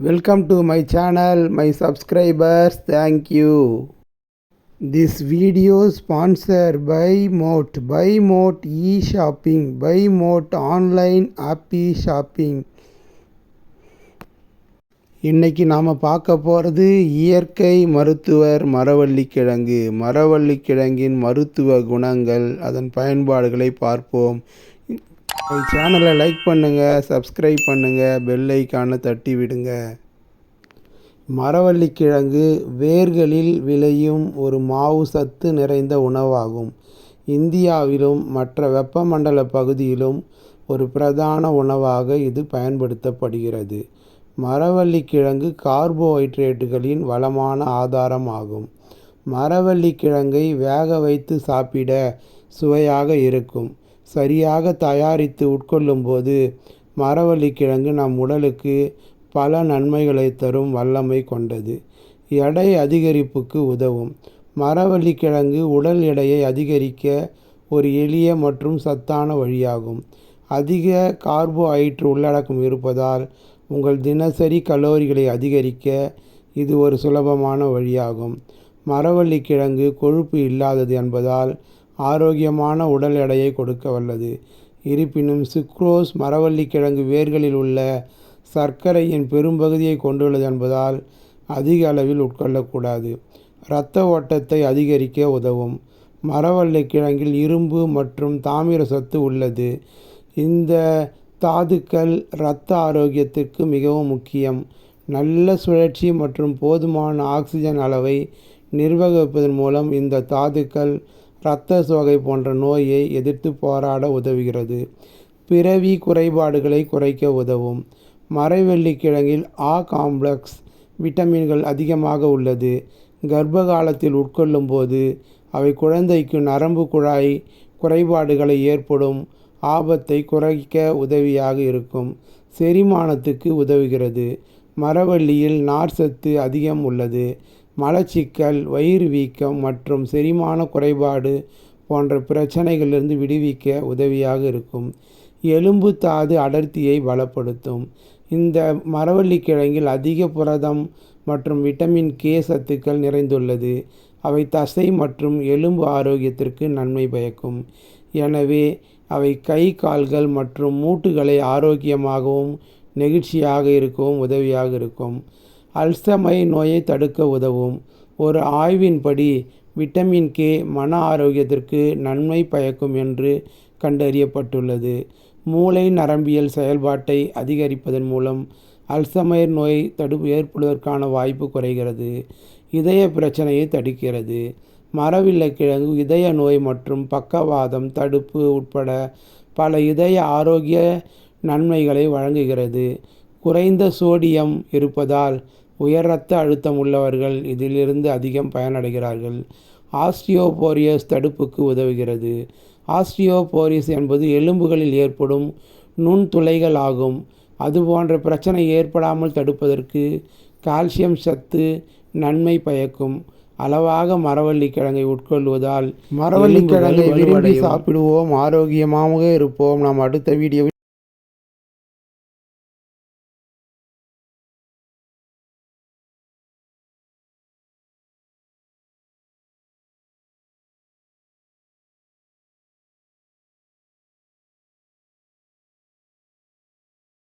Welcome to my channel, my subscribers. Thank you. This video sponsored by Moat. Buy Moat e-shopping. Buy Moat online happy shopping. இன்னைக்கு நாம் பார்க்க போகிறது இயற்கை மருத்துவர் மரவள்ளிக்கிழங்கு மரவள்ளிக்கிழங்கின் மருத்துவ குணங்கள் அதன் பயன்பாடுகளை பார்ப்போம் சேனலை லைக் பண்ணுங்கள் சப்ஸ்கிரைப் பண்ணுங்கள் பெல் ஐக்கானை தட்டி விடுங்க. மரவள்ளிக்கிழங்கு வேர்களில் விளையும் ஒரு மாவு சத்து நிறைந்த உணவாகும். இந்தியாவிலும் மற்ற வெப்பமண்டல பகுதியிலும் ஒரு பிரதான உணவாக இது பயன்படுத்தப்படுகிறது. மரவள்ளிக்கிழங்கு கார்போஹைட்ரேட்டுகளின் வளமான ஆதாரம் ஆகும் மரவள்ளிக்கிழங்கை வேக வைத்து சாப்பிட சுவையாக இருக்கும். சரியாக தயாரித்து உட்கொள்ளும்போது மரவள்ளிக்கிழங்கு நம் உடலுக்கு பல நன்மைகளை தரும் வல்லமை கொண்டது. எடை அதிகரிப்புக்கு உதவும். மரவள்ளிக்கிழங்கு உடல் எடையை அதிகரிக்க ஒரு எளிய மற்றும் சத்தான வழியாகும். அதிக கார்போஹைட்ரேட் உள்ளடக்கம் இருப்பதால் உங்கள் தினசரி கலோரிகளை அதிகரிக்க இது ஒரு சுலபமான வழியாகும். மரவள்ளிக்கிழங்கு கொழுப்பு இல்லாதது என்பதால் ஆரோக்கியமான உடல் எடையை கொடுக்க வல்லது. இருப்பினும் சுக்ரோஸ் மரவள்ளிக்கிழங்கு வேர்களில் உள்ள சர்க்கரையின் பெரும்பகுதியை கொண்டுள்ளது என்பதால் அதிக அளவில் உட்கொள்ளக்கூடாது. இரத்த ஓட்டத்தை அதிகரிக்க உதவும். மரவள்ளி கிழங்கில் இரும்பு மற்றும் தாமிர சத்து உள்ளது. இந்த தாதுக்கள் இரத்த ஆரோக்கியத்திற்கு மிகவும் முக்கியம். நல்ல சுழற்சி மற்றும் போதுமான ஆக்சிஜன் அளவை நிர்வகிப்பதன் மூலம் இந்த தாதுக்கள் இரத்த சோகை போன்ற நோயை எதிர்த்து போராட உதவுகிறது. பிறவி குறைபாடுகளை குறைக்க உதவும். மரவள்ளிக்கிழங்கில் ஆ காம்ப்ளெக்ஸ் விட்டமின்கள் அதிகமாக உள்ளது. கர்ப்ப காலத்தில் உட்கொள்ளும் போது அவை குழந்தைக்கு நரம்பு குழாய் குறைபாடுகளை ஏற்படும். ஆபத்தை குறைக்க உதவியாக இருக்கும். செரிமானத்துக்கு உதவுகிறது. மரவள்ளியில் நார்ச்சத்து அதிகம் உள்ளது. மலச்சிக்கல் வயிறு வீக்கம் மற்றும் செரிமான குறைபாடு போன்ற பிரச்சனைகளிலிருந்து விடுவிக்க உதவியாக இருக்கும். எலும்பு தாது அடர்த்தியை பலப்படுத்தும். இந்த மரவள்ளிக்கிழங்கில் அதிக புரதம் மற்றும் விட்டமின் கே சத்துக்கள் நிறைந்துள்ளது. அவை தசை மற்றும் எலும்பு ஆரோக்கியத்திற்கு நன்மை பயக்கும். எனவே அவை கை கால்கள் மற்றும் மூட்டுகளை ஆரோக்கியமாகவும் நெகிழ்ச்சியாக இருக்கவும் உதவியாக இருக்கும். அல்சமை நோயை தடுக்க உதவும். ஒரு ஆய்வின்படி விட்டமின் கே மன ஆரோக்கியத்திற்கு நன்மை பயக்கும் என்று கண்டறியப்பட்டுள்ளது. மூளை நரம்பியல் செயல்பாட்டை அதிகரிப்பதன் மூலம் அல்சமைர் நோய் தடுப்பு ஏற்படுவதற்கான வாய்ப்பு குறைகிறது. இதய பிரச்சனையை தடுக்கிறது. மரவில்லைக்கிழங்கு இதய நோய் மற்றும் பக்கவாதம் தடுப்பு உட்பட பல இதய ஆரோக்கிய நன்மைகளை வழங்குகிறது. குறைந்த சோடியம் இருப்பதால் உயர் இரத்த அழுத்தம் உள்ளவர்கள் இதிலிருந்து அதிகம் பயனடைகிறார்கள். ஆஸ்டியோபோரியஸ் தடுப்புக்கு உதவுகிறது. ஆஸ்டியோபோரிஸ் என்பது எலும்புகளில் ஏற்படும் நுண்துளைகள் ஆகும் அதுபோன்ற பிரச்சனை ஏற்படாமல் தடுப்பதற்கு கால்சியம் சத்து நன்மை பயக்கும். அளவாக மரவள்ளி கிழங்கை உட்கொள்வதால் மரவள்ளி கிழங்கை விரும்பி சாப்பிடுவோம் ஆரோக்கியமாக இருப்போம். நாம் அடுத்த வீடியோவில்